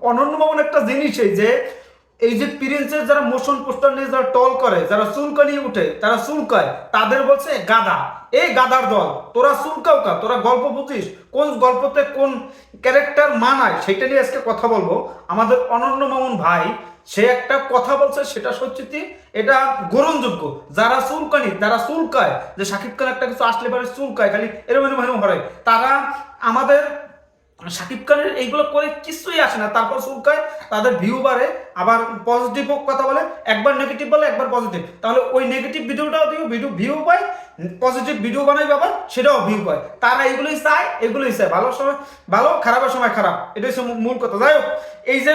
অনন্য একটা জিনিস এই যে এই যে প্রিন্সের যারা মোশন পোস্টার নিয়ে যারা টল করে, যারা চুলকানি উঠে, তারা চুলকায়, তাদের বলছে গাদা। এই গাদার দল, তোরা চুলকাও কা? তোরা গল্প বুঝিস? কোন গল্পতে কোন ক্যারেক্টার মানায়? সেটা নিয়ে আজকে কথা বলব। আমাদের অনন্য মামুন ভাই, সে একটা কথা বলছে, সেটা সত্যি, এটা গ্রহণযোগ্য। যারা চুলকানি যারা চুলকায়। যে শাকিব খান একটা কিছু আসলে পরে, চুলকায়, খালি এরম এরম তারা আমাদের শাকিব খানের এইগুলো করে কিছুই আসে না। তারপর চুলকায় তাদের ভিউ বাড়ে, আবার পজিটিভ কথা বলে, একবার নেগেটিভ বলে, একবার পজিটিভ তাহলে ওই নেগেটিভ ভিডিওটাও দিও ভিডিও ভিউ পায় পজিটিভ ভিডিও বানাই আবার সেটাও ভিউ পায়। তারা এইগুলোই চায় এগুলোই চায়। ভালো সময়, ভালো, খারাপের সময় খারাপ। এটাই হচ্ছে মূল কথা। যাই হোক, এই যে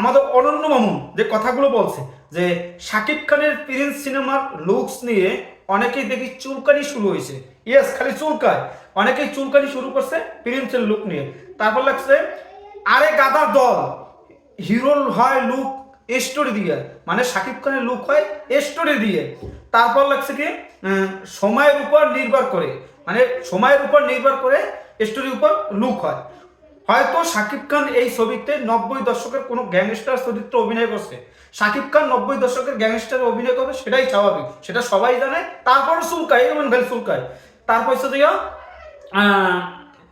আমাদের অনন্য মামুন যে কথাগুলো বলছে, যে শাকিব খানের প্রিন্স সিনেমার লুকস নিয়ে অনেকেই দেখি চুলকানি শুরু হয়েছে। ইয়েস খালি চুলকায়। অনেকেই চুলকানি শুরু করছে প্রিন্সের লুক নিয়ে। তারপর লাগছে, আরে গাদার দল হিরো হয় লুক স্টোরি দিয়ে। মানে শাকিব খানের লুক হয় স্টোরি দিয়ে। তারপর লাগছে কি সময়ের উপর নির্ভর করে। মানে সময়ের উপর নির্ভর করে স্টোরির উপর লুক হয়। হয়তো শাকিব খান এই ছবিতে নব্বই দশকের কোনো গ্যাংস্টার চরিত্র অভিনয় করছে। শাকিব খান নব্বই দশকের গ্যাংস্টার অভিনয় করবে, সেটাই স্বাভাবিক। সেটা সবাই জানে। তারপরে চুলকায় এমন ভেল চুলকায়। তারপর হচ্ছে দিয়া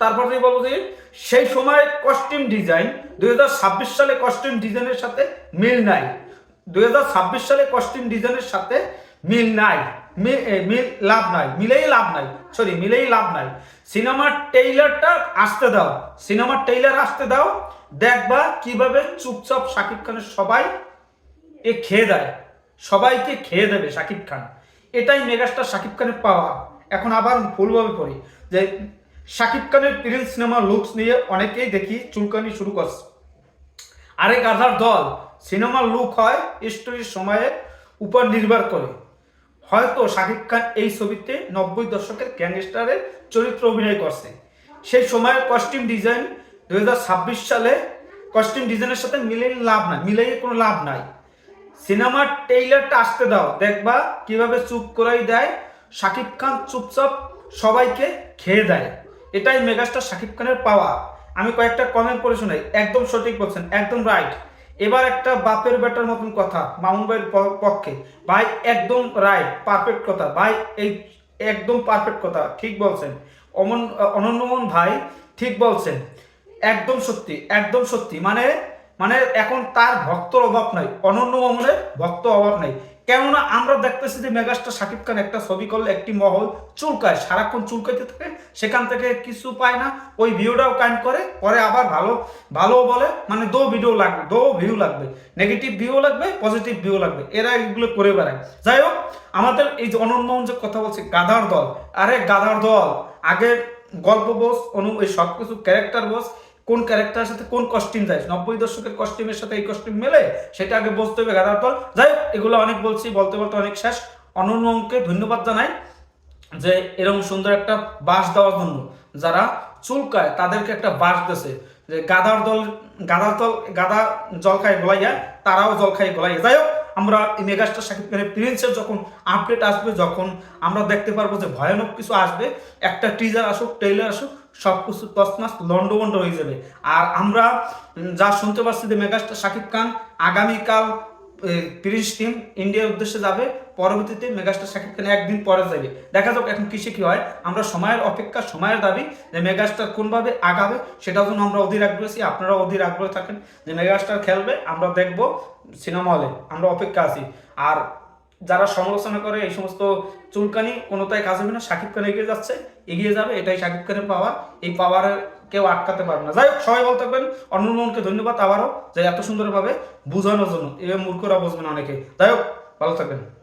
তারপর দিয়ে বলব যে, সেই সময় কস্টিউম ডিজাইন দুই হাজার ছাব্বিশ সালে কস্টিউম ডিজাইনের সাথে মিল নাই। দু হাজার ছাব্বিশ সালে কস্টিউম ডিজাইনের সাথে মিল নাই। মিল লাভ নাই। মিলেই লাভ নাই। সরি মিলেই লাভ নাই। সিনেমার টেইলারটা আসতে দাও। সিনেমার টেইলার আসতে দাও। দেখবা কীভাবে চুপচাপ শাকিব খানের সবাই এ খেয়ে দেয়। সবাইকে খেয়ে দেবে শাকিব খান। এটাই মেগাস্টার শাকিব খানের পাওয়া। এখন আবার ভুলভাবে পড়ি। যে শাকিব খানের প্রিন্স সিনেমা লুকস নিয়ে অনেকেই দেখি চুলকানি শুরু করছে। আরেক আধার দল সিনেমার লুক হয় স্টোরির সময়ের উপর নির্ভর করে। হয়তো শাকিব খান এই ছবিতে নব্বই দশকের গ্যাংস্টারের চরিত্র অভিনয় করছে। সেই সময়ের কস্টিউম ডিজাইন দুই হাজার ছাব্বিশ সালে কস্টিউম ডিজাইনের সাথে মিলে লাভ নাই, মিলাই কোনো লাভ নাই। সিনেমার টেইলারটা আসতে দাও, দেখবা কীভাবে চুপ করাই দেয় শাকিব খান চুপচাপ সবাইকে খেয়ে দেয়। এটাই মেগাস্টার শাকিব খানের পাওয়া আমি কয়েকটা কমেন্ট পড়ে শোনাই। একদম সঠিক বলছেন, একদম রাইট এবার একটা বাপের বেটার মতন কথা মামুন ভাইয়ের পক্ষে। ভাই, একদম রাইট পারফেক্ট কথা। ভাই, এই একদম পারফেক্ট কথা, ঠিক বলছেন। অমন অনন্যমন ভাই, ঠিক বলছেন। একদম সত্যি একদম সত্যি। মানে মানে এখন তার ভক্তর অভাব নাই, অনন্য মামুনের ভক্ত অভাব নাই। কেননা আমরা দেখতেছি যে মেগাস্টার শাকিব খান একটা ছবি করলে একটি মহল চুলকায়, সারাক্ষণ চুলকাইতে থাকে, সেখান থেকে কিছু পায় না। ওই ভিউটাও কাইন্ড করে, পরে আবার ভালো ভালো বলে মানে দো ভিডিও লাগবে, দো ভিউ লাগবে। নেগেটিভ ভিউ লাগবে, পজিটিভ ভিউ লাগবে, এরা এগুলো করে বেড়ায়। যাই হোক, আমাদের এই যে অনন্য মোহন যে কথা বলছে, গাধার দল, আরে গাধার দল, আগে গল্প বস, অনু এই সব কিছু ক্যারেক্টার বস কোন ক্যারেক্টারের সাথে কোন কস্টিউম যায়। নব্বই দশকের কস্টিউমের সাথে এই কস্টিউম মেলে, সেটা আগে বুঝতে হবে গাদার দল যাই হোক, এগুলো অনেক বলছি, বলতে বলতে অনেক শেষ। অনন্যকে ধন্যবাদ জানাই যে এরকম সুন্দর একটা বাস দেওয়ার জন্য। যারা চুলকায়, তাদেরকে একটা বাস দেছে যে গাদার দল গাদার দল, গাদা জল খায় গোলাইয়া, তারাও জল খায় গোলাইয়া। যাই হোক আমরা এই মেগাস্টার শাকিব খানের প্রিন্সের যখন আপডেট আসবে, যখন আমরা দেখতে পারব যে ভয়ানক কিছু আসবে, একটা টিজার আসুক ট্রেলার আসুক সব কিছু তসমাস লন্ডভন্ড হয়ে যাবে। আর আমরা যা শুনতে পারছি যে মেগাস্টার শাকিব খান আগামীকাল প্রিন্স টিম ইন্ডিয়ার উদ্দেশ্যে যাবে, পরবর্তীতে মেগাস্টার শাকিব খান একদিন পরে যাবে। দেখা যাক এখন কিসে কি হয়। আমরা সময়ের অপেক্ষা, সময়ের দাবি যে মেগাস্টার কোনভাবে আগাবে সেটার জন্য আমরা অধীর আগ্রহী আপনারা অধীর আগ্রহ থাকেন যে মেগাস্টার খেলবে। আমরা দেখব সিনেমা হলে আমরা অপেক্ষা আছি। আর যারা সমালোচনা করে এই সমস্ত চুলকানি, কোনোটাই কাজ হবে না। শাকিব খান এগিয়ে যাচ্ছে, এগিয়ে যাবে। এটাই শাকিব খানের পাওয়ার এই পাওয়ারের কেউ আটকাতে পারবে না। যাই হোক, সবাই ভালো থাকবেন। অন্যমনকে ধন্যবাদ আবারও যে এত সুন্দরভাবে বোঝানোর জন্য। এভাবে মূর্খরা বুঝবেন অনেকে। যাই হোক, ভালো থাকবেন।